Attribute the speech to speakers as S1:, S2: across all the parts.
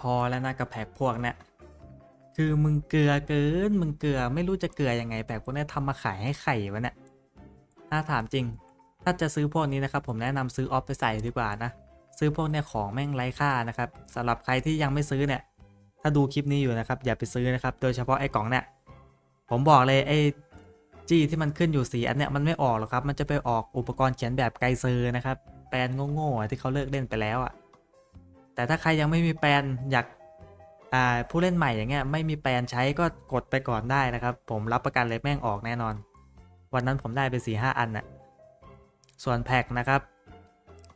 S1: พอแล้วนะกับแผกพวกเนี่ยคือมึงเกลือเกินมึงเกลือไม่รู้จะเกลือยังไงแผกพวกเนี้ยทำมาขายให้ไข่วะเนี่ยถ้าถามจริง ถ้าจะซื้อพวกนี้นะครับ ผมแนะนำซื้อออฟไปใส่ดีกว่านะซื้อพวกเนี้ยของแม่งไร้ค่านะครับสำหรับใครที่ยังไม่ซื้อเนี่ย ถ้าดูคลิปนี้อยู่นะครับ อย่าไปซื้อนะครับ โดยเฉพาะไอ้กล่องเนี่ยผมบอกเลยไอ้จี้ที่มันขึ้นอยู่สีอันเนี้ยมันไม่ออกหรอกครับ มันจะไปออกอุปกรณ์เขียนแบบไกเซอร์นะครับแปลนโง่ๆที่เขาเลิกเล่นไปแล้วอะ แต่ถ้าใครยังไม่มีแปลนอยากผู้เล่นใหม่อย่างเงี้ยไม่มีแปลนใช้ก็กดไปก่อนได้นะครับ ผมรับประกันเลยแม่งออกแน่นอน วันนั้นผมได้ไป4ีห้าอันน่ะส่วนแพ็กนะครับ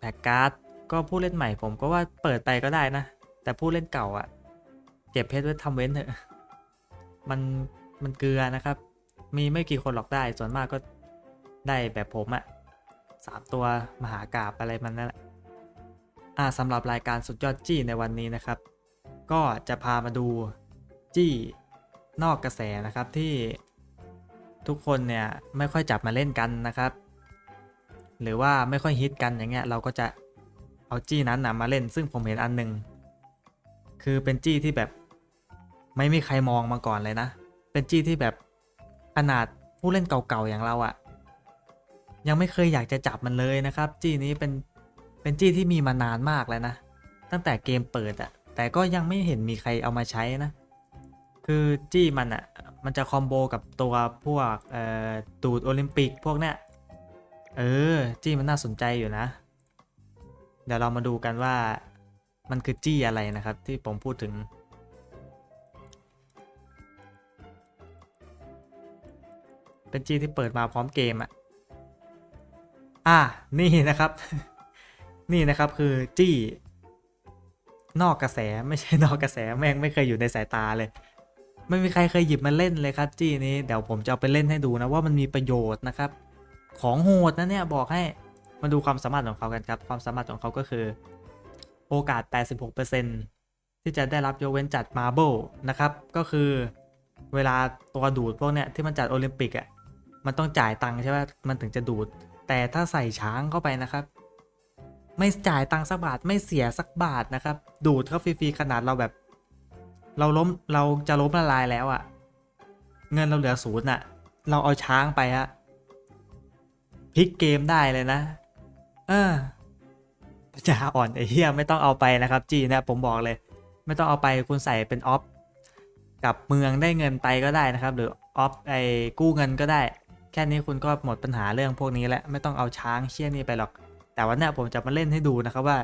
S1: แพ็กการ์ดก็ผู้เล่นใหม่ผมก็ว่าเปิดไปก็ได้นะ แต่ผู้เล่นเก่าอะ่ะเก็บเพชรไว้ทำเว้นเถอะมันมันเกลือนะครับ มีไม่กี่คนหรอกได้ส่วนมากก็ได้แบบผมอะสามตัวมหากราบอะไรมันนั่นแหละ อ่าสำหรับรายการสุดยอดจี้ในวันนี้นะครับ ก็จะพามาดูจี้นอกกระแสนะครับที่ทุกคนเนี่ยไม่ค่อยจับมาเล่นกันนะครับ หรือว่าไม่ค่อยฮิตกันอย่างเงี้ยเราก็จะเอาจี้นั้นนะมาเล่น ซึ่งผมเห็นอันหนึ่งคือเป็นจี้ที่แบบไม่มีใครมองมาก่อนเลยนะ เป็นจี้ที่แบบขนาดผู้เล่นเก่าๆอย่างเราอะยังไม่เคยอยากจะจับมันเลยนะครับ จี้นี้เป็น เป็นจี้ที่มีมานานมากแล้วนะ ตั้งแต่เกมเปิดอะแต่ก็ยังไม่เห็นมีใครเอามาใช้นะ คือจี้มันอะมันจะคอมโบกับตัวพวกเอ่อตูดโอลิมปิกพวกเนี้ย เออ จี้มันน่าสนใจอยู่นะ เดี๋ยวเรามาดูกันว่ามันคือจี้อะไรนะครับ ที่ผมพูดถึง เป็นจี้ที่เปิดมาพร้อมเกมอะอะนี่นะครับ นี่นะครับคือจี้ นอกกระแสไม่ใช่นอกกระแสแม่งไม่เคยอยู่ในสายตาเลย ไม่มีใครเคยหยิบมาเล่นเลยครับจี้นี้เดี๋ยวผมจะเอาไปเล่นให้ดูนะว่ามันมีประโยชน์นะครับ ของโหดนะเนี่ยบอกให้มาดูความสามารถของเขากันครับความสามารถของเขาก็คือ โอกาส 86%ที่จะได้รับยกเว้นจัดมาร์เบลนะครับ ก็คือเวลาตัวดูดพวกเนี้ยที่มันจัดโอลิมปิกอะ่ะมันต้องจ่ายตังค์ใช่ไหมมันถึงจะดูด แต่ถ้าใส่ช้างเข้าไปนะครับ ไม่จ่ายตังค์สักบาทไม่เสียสักบาทนะครับ ดูดเข้าฟรีๆขนาดเราแบบ เราล้มเราจะล้มละลายแล้วอะ่ะ เงินเราเหลือศูนย์อะ เราเอาช้างไปฮะพลิกเกมได้เลยนะเออจะอ่อนไอ้เหี้ยไม่ต้องเอาไปนะครับ จีนะผมบอกเลย ไม่ต้องเอาไปคุณใส่เป็นออฟกับเมืองได้เงินไปก็ได้นะครับ หรือออฟไอ้กู้เงินก็ได้ แค่นี้คุณก็หมดปัญหาเรื่องพวกนี้แล้วไม่ต้องเอาช้างเชี่ยนี่ไปหรอก แต่วันนี้ผมจะมาเล่นให้ดูนะครับว่า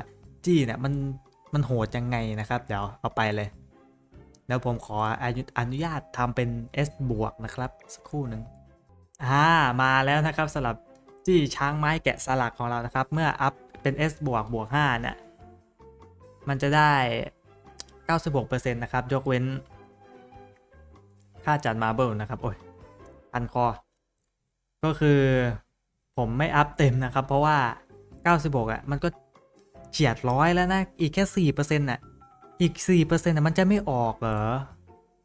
S1: จี้เนี่ยมันมันโหดยังไงนะครับ เดี๋ยวเอาไปเลย แล้วผมขออนุอนุญาตทำเป็น S บวกนะครับ สักครู่หนึ่งอ่ามาแล้วนะครับสำหรับจี้ช้างไม้แกะสลักของเรานะครับ เมื่ออัพเป็น S บวกบวก5เนี่ยมันจะได้ 96%นะครับ ยกเว้น ค่าจัดมาเบิลนะครับ โอ้ยพันคอ ก็คือผมไม่อัพเต็มนะครับ เพราะว่า 96อะมันก็เฉียดร้อยแล้วนะ อีกแค่ 4%น่ะ อีก 4%น่ะมันจะไม่ออกเหรอ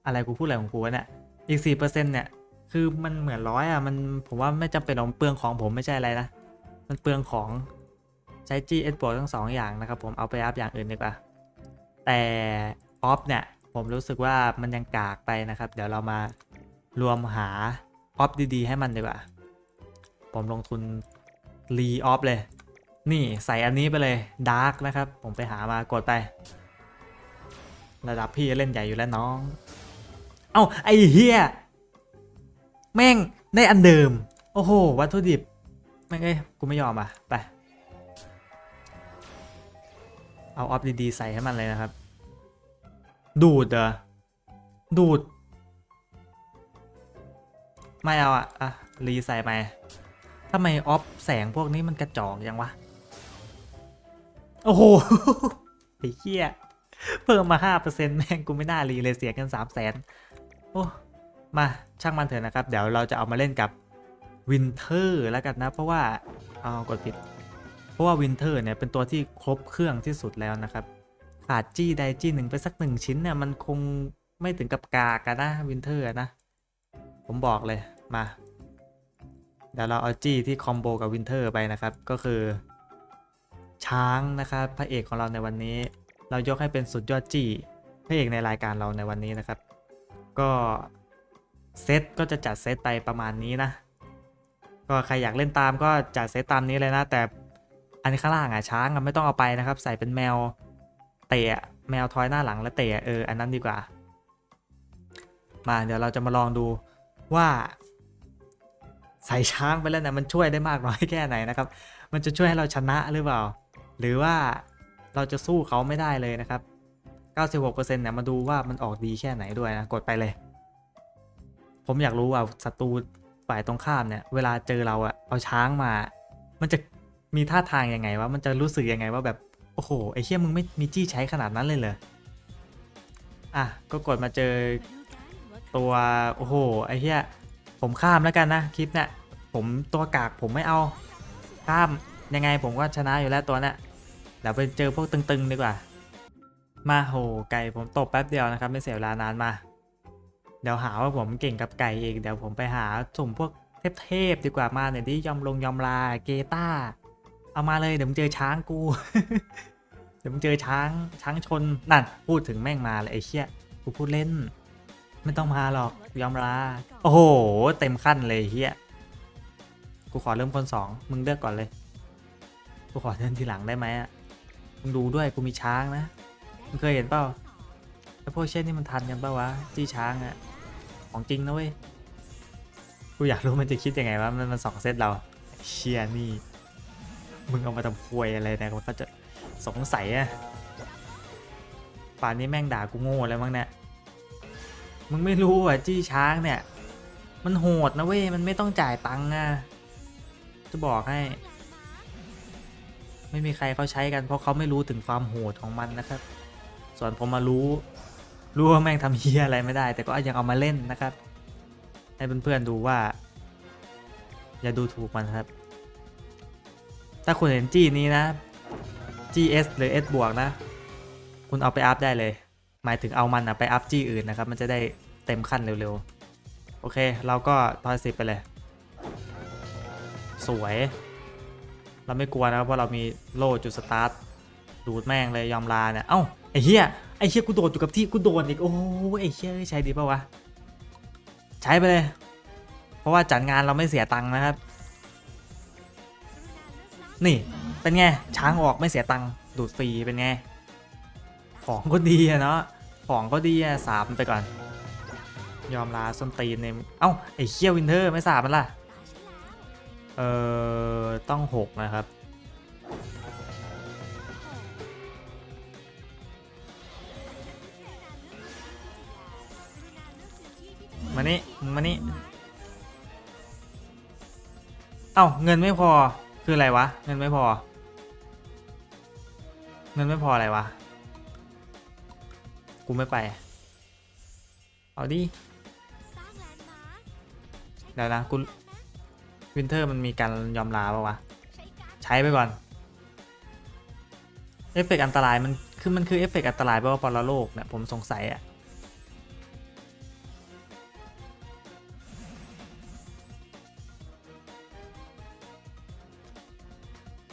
S1: อะไรกูพูดอะไรของกูเนี่ยอีก 4%เนี่ย คือมันเหมือนร้อยอะ มันผมว่าไม่จำเป็นหรอกมันเปลืองของผมไม่ใช่อะไรนะ มันเปลืองของใช้ GS บวกทั้งสองอย่างนะครับผมเอาไปอัพอย่างอื่นดีกว่า แต่ออฟเนี่ย ผมรู้สึกว่ามันยังกากไปนะครับ เดี๋ยวเรามารวมหาออฟดีๆ ให้มันดีกว่า ผมลงทุนรีออฟเลย นี่ใส่อันนี้ไปเลยดาร์กนะครับ ผมไปหามากดไป ระดับพี่เล่นใหญ่อยู่แล้วน้อง เอ้าไอ้เฮียแม่งได้อันเดิม โอ้โห วัตถุดิบ แม่งเอ้ยกูไม่ยอมอะ ไป เอาออฟดีๆใส่ให้มันเลยนะครับ ดูดเหรอ ดูด ไม่เอาอะ อะ รีใส่ไปทำไมออฟแสงพวกนี้มันกระจอกยังวะ โอ้โหไอ้เหี้ยเพิ่มมา 5%แม่งกูไม่น่ารีเลยเสียกัน 3 0 0แสนโอ้มาช่างมันเถอะนะครับ เดี๋ยวเราจะเอามาเล่นกับวินเทอร์แล้วกันนะ เพราะว่าเอากดผิด เพราะว่าวินเทอร์เนี่ยเป็นตัวที่ครบเครื่องที่สุดแล้วนะครับ ขาดจี้ใดจี้หนึ่งไปสักหนึ่งชิ้นเนี่ยมันคงไม่ถึงกับกากันนะวินเทอร์นะ ผมบอกเลยมา เดี๋ยวเราเอาจี้ที่คอมโบกับวินเทอร์ไปนะครับ ก็คือ ช้างนะครับพระเอกของเราในวันนี้ เรายกให้เป็นสุดยอดจีพระเอกในรายการเราในวันนี้นะครับ ก็เซตก็จะจัดเซตไปประมาณนี้นะ ก็ใครอยากเล่นตามก็จัดเซตตามนี้เลยนะ แต่อันข้างล่างอะช้างไม่ต้องเอาไปนะครับ ใส่เป็นแมวเตะแมวทอยหน้าหลังแล้วเตะอะเอออันนั้นดีกว่า มาเดี๋ยวเราจะมาลองดูว่า ใส่ช้างไปแล้วเนี่ยมันช่วยได้มากน้อยแค่ไหนนะครับ มันจะช่วยให้เราชนะหรือเปล่า หรือว่าเราจะสู้เขาไม่ได้เลยนะครับ 96%เนี่ยมาดูว่ามันออกดีแค่ไหนด้วยนะ กดไปเลย ผมอยากรู้ว่าศัตรูฝ่ายตรงข้ามเนี่ย เวลาเจอเราอะเอาช้างมา มันจะมีท่าทางยังไงวะ มันจะรู้สึกยังไงว่าแบบ โอ้โห ไอ้เชี่ยมึงไม่มีจี้ใช้ขนาดนั้นเลยเหรอ อะ ก็กดมาเจอตัว โอ้โห ไอ้เหี้ยผมข้ามแล้วกันนะ คลิปเนี่ย ผมตัวกากผมไม่เอา ข้ามยังไงผมก็ชนะอยู่แล้วตัวเนี้ย เดี๋ยวไปเจอพวกตึงๆดีกว่า มาโหไก่ผมตบแป๊บเดียวนะครับไม่เสียเวลานานมา เดี๋ยวหาว่าผมเก่งกับไก่เองเดี๋ยวผมไปหาสุ่มพวกเทพๆดีกว่ามาเนี่ยที่ยอมลงยอมลาเกต้า เอามาเลยเดี๋ยวมึงเจอช้างกู เดี๋ยวมึงเจอช้างช้างชนนั่นพูดถึงแม่งมาเลยไอ้เชี่ยกูพูดเล่น ไม่ต้องมาหรอกยอมลาโอ้โห เต็มขั้นเลยเฮียกูขอเริ่มคนสองมึงเลือกก่อนเลย กูขอเดินทีหลังได้ไหมอะ มึงดูด้วยกูมีช้างนะมึงเคยเห็นเปล่าไอ้พวกเช่นนี่มันทันกันเปล่าวะจี้ช้างอะของจริงนะเว้ยกูอยากรู้มันจะคิดยังไงวะมันมันสองเซตเราเชียนี่มึงเอามาทำควยอะไรเนะมันก็จะสงสัยอะป่านนี้แม่งด่ากูโง่แล้วมั้งเนี่ยมึงไม่รู้อะจี้ช้างเนี่ย มันโหดนะเว้ยมันไม่ต้องจ่ายตังค์อะจะบอกให้ ไม่มีใครเขาใช้กัน เพราะเขาไม่รู้ถึงความโหดของมันนะครับ ส่วนผมมารู้ รู้ว่าแม่งทำเฮียอะไรไม่ได้ แต่ก็ยังเอามาเล่นนะครับ ให้เพื่อนๆดูว่า อย่าดูถูกมันครับ ถ้าคุณเห็นจี้นี้นะ GS หรือ S บวกนะ คุณเอาไปอัพได้เลย หมายถึงเอามันอะไปอัพจี้อื่นนะครับ มันจะได้เต็มขั้นเร็วๆ โอเค เราก็ทอยสิบไปเลย สวย เราไม่กลัวนะครับเพราะเรามีโล่จุดสตาร์ทดูดแม่งเลยยอมลาเนี่ยเอ้าไอ้เหี้ยไอ้เหี้ยกูโดดอยู่กับที่กูโดนอีกโอ้ไอ้เหี้ยใช้ดีป่าวะใช้ไปเลย เพราะว่าจัดงานเราไม่เสียตังค์นะครับ นี่เป็นไงช้างออกไม่เสียตังค์ดูดฟรีเป็นไงของก็ดีอะเนาะของก็ดีอะสาบมันไปก่อน ยอมลาส้นตีนเนี่ยเอ้าไอ้เคี้ยววินเทอร์ไม่สาบมันล่ะ เอ่อต้องหกนะครับ มานี่มึงมานี่เอ้าเงินไม่พอคืออะไรวะ เงินไม่พอ เงินไม่พออะไรวะ กูไม่ไป เอาดิเดี๋ยวนะกู วินเทอร์มันมีการยอมลาปะวะ ใช้ไปก่อน เอฟเฟกต์อันตรายมันคือมันคือเอฟเฟกต์อันตรายเพราะว่าปรโลกเนี่ยผมสงสัยอะ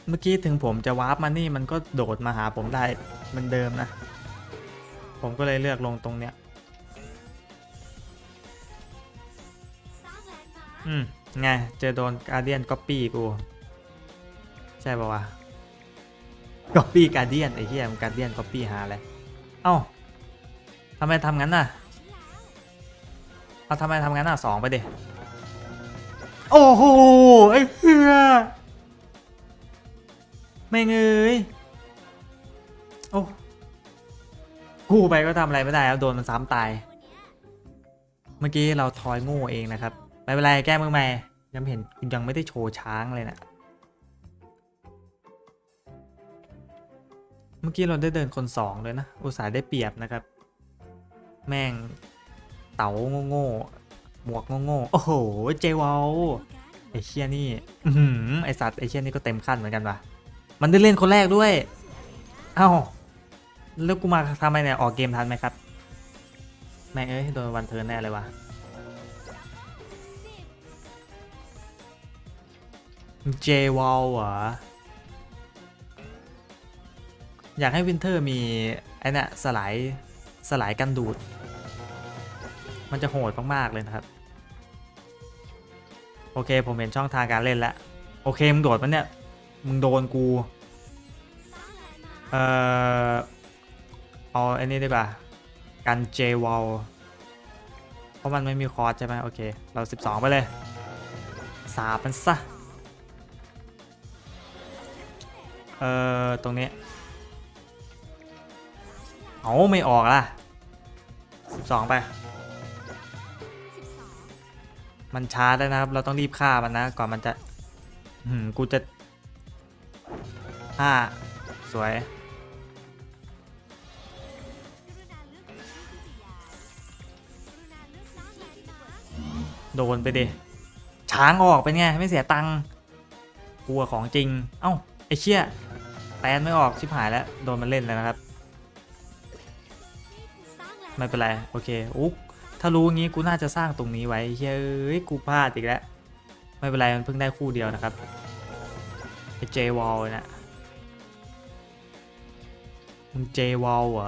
S1: เมื่อกี้ถึงผมจะวาร์ปมานี่มันก็โดดมาหาผมได้เหมันเดิมนะ ผมก็เลยเลือกลงตรงเนี้ย อืม ไงเจอโดนการเดียนก๊อปปี้กู ใช่ป่าวะก๊อปปี้การเดียนไอ้เหี้ยมันการเดียนก๊อปปี้หาอะไรเอ้าทำไมทำงั้นน่ะเอาทำไมทำงั้นน่ะสองไปดิโอ้โหไอ้เหี้ยไม่เอ้ยโอ้กูไปก็ทำอะไรไม่ได้แล้วโดนมันซ้ำตาย เมื่อกี้เราทอยโง่เองนะครับ ไม่เป็นไรแก้มือใหม่ยังเห็นคุณยังไม่ได้โชว์ช้างเลยนะเมื่อกี้เราได้เดินคนสองเลยนะ อุตส่าห์ได้เปรียบนะครับ แม่งเต๋าโง่ๆหมวกโง่ๆโอ้โห เจวอลไอเชียนี่อไอสัตว์ไอเชียนี่ก็เต็มขั้นเหมือนกันว่ะ มันได้เล่นคนแรกด้วย เอ้าแล้วกูมาทำไมเนี่ย ออกเกมทันไหมครับ แม่งเอ้ย โดนวันเทิร์นแน่เลยวะ เจวอลเหรอ อยากให้วินเทอร์มี ไอ้นี่ยสลาย สลายกันดูด มันจะโหดมาก ๆ เลยนะครับ โอเค ผมเห็นช่องทางการเล่นแล้ว โอเค มึงโดดมันเนี่ย มึงโดนกู เอ่อ เอาไอ้นี่ดีกว่า กันเจวอลเพราะมันไม่มีคอร์สใช่ไหมโอเค เรา 12 ไปเลย สาบมันซะ เอ่อ ตรงนี้ เอาไม่ออกล่ะ12ไป มันช้าได้วนะครับ เราต้องรีบฆ่ามันนะ ก่อนมันจะหืมกูจะห้าสวย โดนไปดิ ช้างออกเป็นไง ไม่เสียตังค์กลัวของจริง เอ้า ไอ้เชี่ย แปนไม่ออกชิบหายแล้วโดนมันเล่นแล้วนะครับ ไม่เป็นไรโอเคอุ๊กถ้ารู้งี้กูน่าจะสร้างตรงนี้ไว้เฮ้ยกูพลาดอีกแล้วไม่เป็นไรมันเพิ่งได้คู่เดียวนะครับไอเจวอลนะมึงเจวอลเหรอ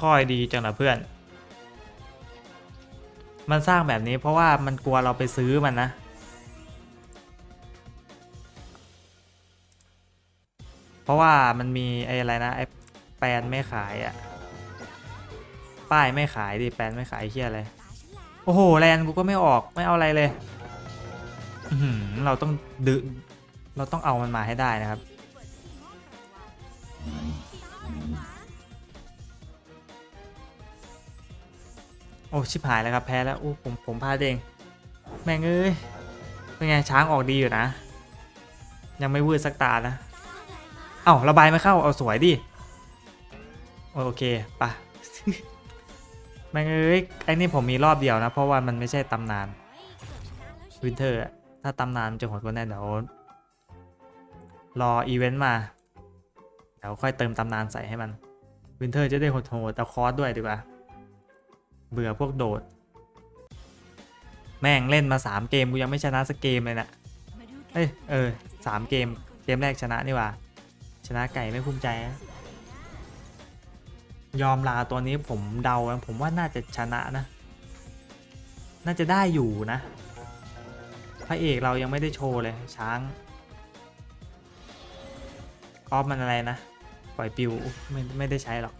S1: ทอยดีจังนะเพื่อน มันสร้างแบบนี้เพราะว่ามันกลัวเราไปซื้อมันนะ เพราะว่ามันมีไอ้อะไรนะไอ้แปลนไม่ขายอะป้ายไม่ขายดิแปลนไม่ขายเฮียอะไร โอ้โหแลนกูก็ไม่ออกไม่เอาอะไรเลยเราต้องดึเราต้องเอามันมาให้ได้นะครับ โอ้ชิบหายแล้วครับแพ้แล้วโอ้ผมผมพลาดเอง แม่งเอ้ยเป็นไงช้างออกดีอยู่นะ ยังไม่วืดสักตานะ เอ้าระบายไม่เข้าเอาสวยดิโอเคปะแม่งเอ้ยไอ้นี่ผมมีรอบเดียวนะ เพราะว่ามันไม่ใช่ตำนานวินเทอร์ถ้าตำนานจะโหดกว่าแน่เดี๋ยวรออีเวนต์มาเดี๋ยวค่อยเติมตำนานใส่ให้มันวินเทอร์จะได้โหดๆแต่คอร์สด้วยดีกว่า เบื่อพวกโดด แม่งเล่นมา 3 เกมกูยังไม่ชนะสักเกมเลยนะเอ้ยเออสามเกมเกมแรกชนะนี่ว่า ชนะไก่ไม่ภูมิใจ ยอมลาตัวนี้ผมเดาผมว่าน่าจะชนะนะ น่าจะได้อยู่นะ พระเอกเรายังไม่ได้โชว์เลยช้างออฟมันอะไรนะ ปล่อยปิวไม่ไม่ได้ใช้หรอก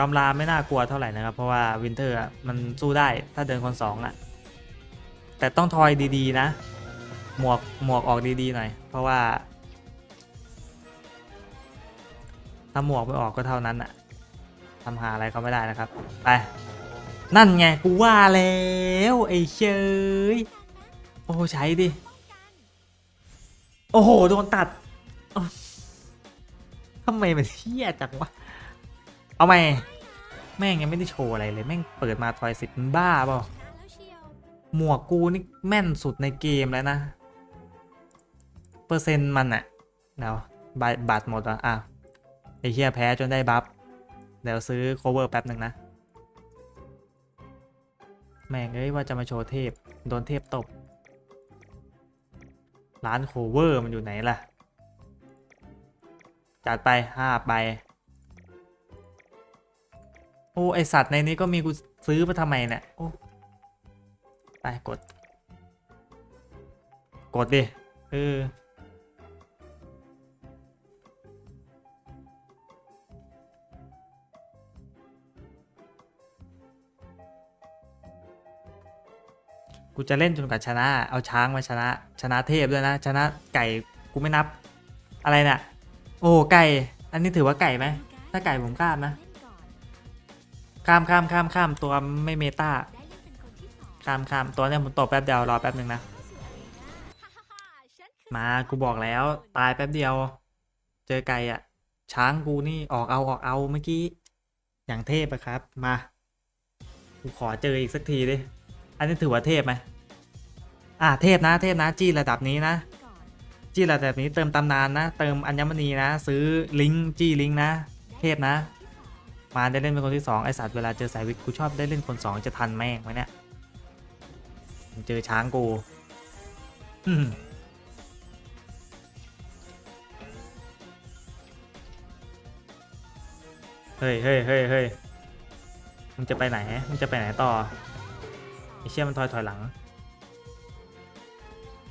S1: ยอมลาไม่น่ากลัวเท่าไหร่นะครับ เพราะว่าวินเทอร์มันสู้ได้ถ้าเดินคนสองอะแต่ต้องทอยดีๆนะ หมวกหมวกออกดีๆหน่อย เพราะว่า ถ้าหมวกไม่ออกก็เท่านั้นอะทำหาอะไรเขาไม่ได้นะครับ ไป นั่นไงกูว่าแล้วไอ้เชยโอ้ใช้ดิ โอ้โหโดนตัดทำไมมันเที่ยจังวะ เอาไหมแม่งยังไม่ได้โชว์อะไรเลย แม่งเปิดมาทอยสิบบ้าเปล่าหมวกกูนี่แม่นสุดในเกมแล้วนะ เปอร์เซ็นต์มันอะเดี๋ยวบาบัตรหมดอะอ้าวไอ้เหี้ยแพ้จนได้บัฟ เดี๋ยวซื้อ cover แป๊บหนึ่งนะ แม่งเอ้ยว่าจะมาโชว์เทพ โดนเทพตบ ร้าน cover มันอยู่ไหนล่ะ จัดไปห้าใบ อ้ไอสัตว์ในนี้ก็มีกูซื้อมาทำไมเนี่ยโอ้ไปกด กดดิเออกูจะเล่นจนกว่าชนะ เอาช้างมาชนะ ชนะเทพด้วยนะ ชนะไก่กูไม่นับ อะไรเนี่ยโอ้ไก่ อันนี้ถือว่าไก่ไหม ถ้าไก่ผมกล้ามนะ ข้ามข้ามข้ามข้ามตัวไม่เมตาข้ามข้ามตัวเนี้ยผมตบแป๊บเดียวรอแป๊บหนึ่งนะ มากูบอกแล้วตายแป๊บเดียว เจอไก่อะช้างกูนี่ออกเอาออกเอาเมื่อกี้ อย่างเทพอะครับ มากูขอเจออีกสักทีดิ อันนี้ถือว่าเทพไหมอะเทพนะเทพนะจี้ระดับนี้นะ จี้ระดับนี้เติมตำนานนะ เติมอัญมณีนะ ซื้อลิงก์จี้ลิงก์นะ เทพนะ มาได้เล่นเป็นคนที่สองไอสัตว์เวลาเจอสายวิกกูชอบได้เล่นคนสองจะทันแม่งไหมเนี่ยมึงเจอช้างกูเฮ้ยเฮ้ยเฮ้ยเฮ้ยมึงจะไปไหนมึงจะไปไหนต่อไอเชี่ยมันถอยถอยหลัง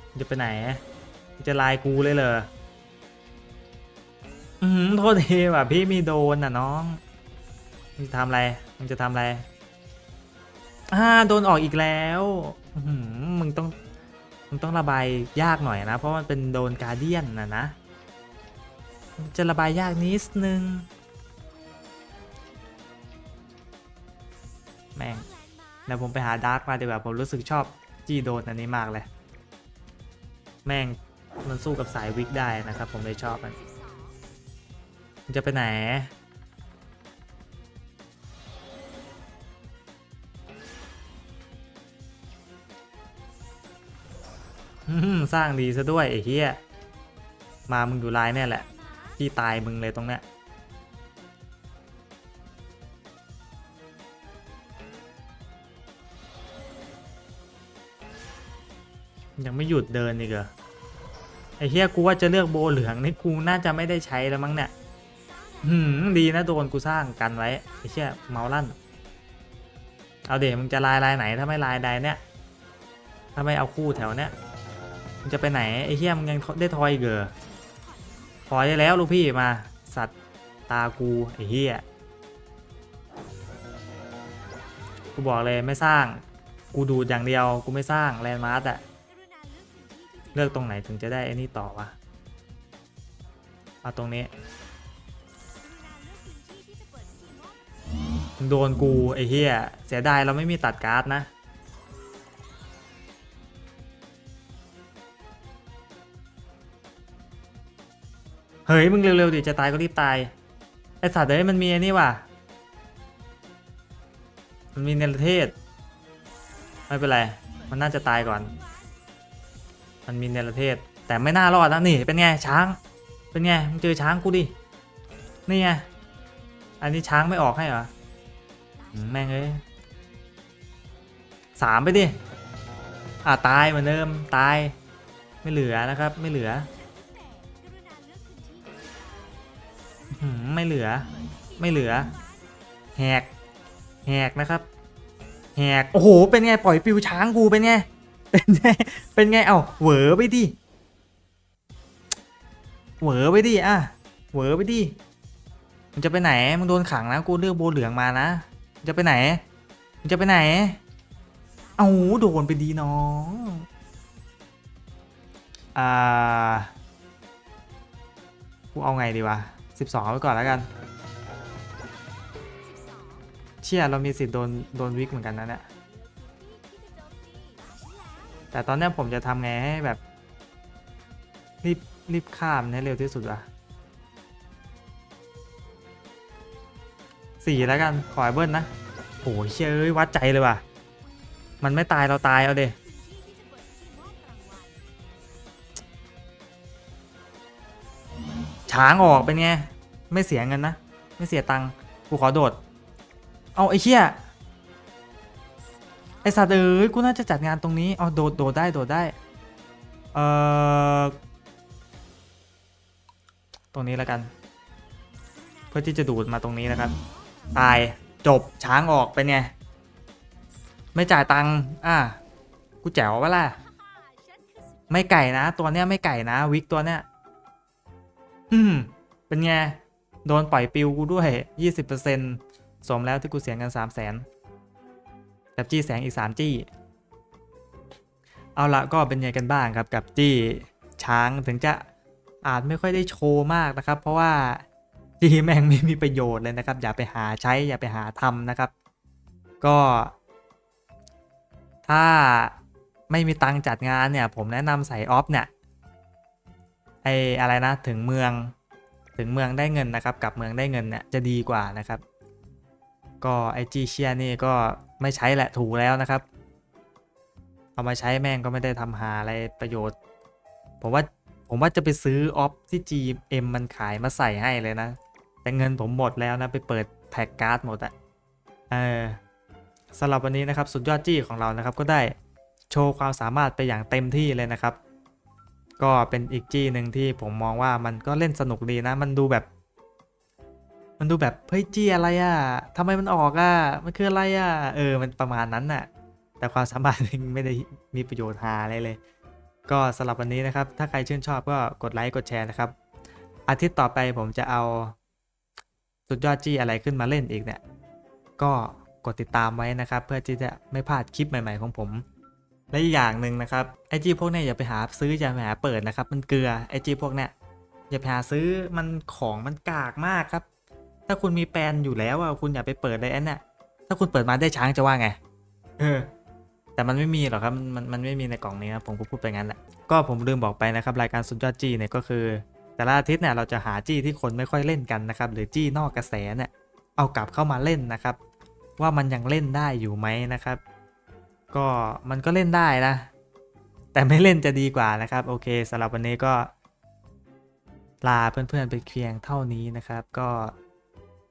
S1: มึงจะไปไหนมึงจะลายกูเลยเหรออืมโทษทีว่ะพี่มีโดนน่ะน้อง มึงจะทำอะไร มึงจะทำอะไรอ่าโดนออกอีกแล้วอื้อหือมึงต้อง มึงต้องระบายยากหน่อยนะ เพราะมันเป็นโดนการเดียนนะนะมันจะระบายยากนิดนึง แม่งเดี๋ยวผมไปหาดาร์กมาดีกว่าผมรู้สึกชอบจี้โดนอันนี้มากเลย แม่งมันสู้กับสายวิกได้นะครับ ผมเลยชอบมันมึงจะไปไหน สร้างดีซะด้วยไอ้เหี้ยมามึงอยู่ลายแน่แหละพี่ตายมึงเลยตรงเนี้ยยังไม่หยุดเดินอีกเหรอไอ้เหี้ยกูว่าจะเลือกโบเหลืองนี่กูน่าจะไม่ได้ใช้แล้วมั้งเนี่ยหืมดีนะโดนกูสร้างกันไว้ไอ้เหี้ยเมาลั่น เอาเดี๋ยวมึงจะลายลายไหนถ้าไม่ลายใดเนี่ย ถ้าไม่เอาคู่แถวเนี้ย มึงจะไปไหนไอ้เฮียมึงยังได้ทอยอีกเหรอทอยได้แล้วลูกพี่มา สัตว์ตากูไอ้เฮียกูบอกเลยไม่สร้าง กูดูดอย่างเดียวกูไม่สร้างแลนด์มาร์อะเลือกตรงไหนถึงจะได้ไอ้นี่ต่อวะเอาตรงนี้โดนกูไอ้เฮียเสียดายเราไม่มีตัดการ์ดนะ เฮ้ยมึงเร็วๆดิจะตายก็รีบตาย ไอสัตว์เอ้ยมันมีไอ้นี่ว่ะ มันมีเนรเทศ ไม่เป็นไร มันน่าจะตายก่อน มันมีเนรเทศ แต่ไม่น่ารอดนะนี่เป็นไงช้าง เป็นไงมึงเจอช้างกูดิ นี่ไง อันนี้ช้างไม่ออกให้เหรอ แม่งเอ้ยสามไปดิ อ่าตายเหมือนเดิมตาย ไม่เหลือนะครับ ไม่เหลือ ไม่เหลือ ไม่เหลือ แหก แหกนะครับ แหก โอ้โห เป็นไง ปล่อยปิวช้างกูเป็นไง เป็นไง เป็นไง เอ้าเหวอไปดิ เหวอไปดิ อะ เหวอไปดิ มึงจะไปไหน มึงโดนขังนะ กูเลือกโบเหลืองมานะ มึงจะไปไหน มึงจะไปไหน เอาโดนไปดีน้อง อ่า กูเอาไงดีวะ 12ไว้ก่อนแล้วกัน เชี่ยเรามีสิทธิ์โดนโดนวิกเหมือนกันนะเนี่ยแต่ตอนนี้ผมจะทำไงให้แบบ รีบรีบข้ามให้เร็วที่สุดวะสี่แล้วกัน ขอให้เบิ้ลนะโอ้ยเชื่ยเอ้ยวัดใจเลยว่ะ มันไม่ตายเราตายเอาเด ช้างออกเป็นไง ไม่เสียเงินนะ ไม่เสียตังค์กูขอโดด เอาไอ้เชี่ยไอสัตว์เอ้ยกูน่าจะจัดงานตรงนี้ เอาโดดโดดได้โดดได้ เอ่อ ตรงนี้แล้วกัน เพื่อที่จะดูดมาตรงนี้นะครับ ตายจบช้างออกเป็นไง ไม่จ่ายตังค์อะกูแจ๋ววะล่ะ ไม่ไก่นะ ตัวเนี้ยไม่ไก่นะ วิกตัวเนี้ย อืม เป็นไง โดนปล่อยปิวกูด้วย 20%สมแล้วที่กูเสียเงิน 3 0 0แสนกับจี้แสงอีก 3 จี้ เอาละก็เป็นไงกันบ้างครับกับจี้ช้างถึงจะอาจไม่ค่อยได้โชว์มากนะครับ เพราะว่าจี้แม่งไม่มีประโยชน์เลยนะครับ อย่าไปหาใช้อย่าไปหาทำนะครับ ก็ ถ้าไม่มีตังจัดงานเนี่ย ผมแนะนำใส่ออฟเนี่ย ไออะไรนะถึงเมือง ถึงเมืองได้เงินนะครับกลับเมืองได้เงินเนี่ยจะดีกว่านะครับ ก็ไอจีเชียนี่ก็ไม่ใช้แหละถูกแล้วนะครับ เอามาใช้แม่งก็ไม่ได้ทำหาอะไรประโยชน์ ผมว่าผมว่าจะไปซื้อออฟที่ GM มันขายมาใส่ให้เลยนะ แต่เงินผมหมดแล้วนะไปเปิดแพ็กการ์ดหมดอะเออสำหรับวันนี้นะครับสุดยอดจี้ของเรานะครับก็ได้โชว์ความสามารถไปอย่างเต็มที่เลยนะครับ ก็เป็นอีกจี้หนึ่งที่ผมมองว่ามันก็เล่นสนุกดีนะ มันดูแบบ มันดูแบบเฮ้ยจี้อะไรอะทำไมมันออกอะมันคืออะไรอะเออมันประมาณนั้นน่ะ แต่ความสามารถไม่ได้มีประโยชน์หาอะไรเลย ก็สำหรับวันนี้นะครับ ถ้าใครชื่นชอบก็กดไลค์กดแชร์นะครับ อาทิตย์ต่อไปผมจะเอาสุดยอดจี้อะไรขึ้นมาเล่นอีกเนี่ยก็กดติดตามไว้นะครับ เพื่อที่จะไม่พลาดคลิปใหม่ ๆ ของผม และอีกอย่างหนึ่งนะครับไอจีพวกเนี้ยอย่าไปหาซื้ออย่าไปหาเปิดนะครับ มันเกลือไอจีพวกเนี้ยอย่าไปหาซื้อมันของมันกากมากครับ ถ้าคุณมีแปลนอยู่แล้วอะคุณอย่าไปเปิดเลยอันเนี้ยถ้าคุณเปิดมาได้ช้างจะว่าไง เออ แต่มันไม่มีหรอกครับมันมันไม่มีในกล่องนี้นะผมก็พูดไปงั้นแหละก็ผมลืมบอกไปนะครับรายการสุดยอดจี้เนี่ยก็คือ แต่ละอาทิตย์เนี่ยเราจะหาจี้ที่คนไม่ค่อยเล่นกันนะครับหรือจี้นอกกระแสเนี่ยเอากลับเข้ามาเล่นนะครับ ว่ามันยังเล่นได้อยู่ไหมนะครับ ก็มันก็เล่นได้นะ แต่ไม่เล่นจะดีกว่านะครับ โอเคสำหรับวันนี้ก็ ลาเพื่อนๆไปเพียงเท่านี้นะครับ ก็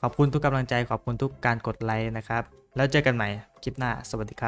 S1: ขอบคุณทุกกำลังใจขอบคุณทุกการกดไลค์นะครับ แล้วเจอกันใหม่คลิปหน้าสวัสดีครับ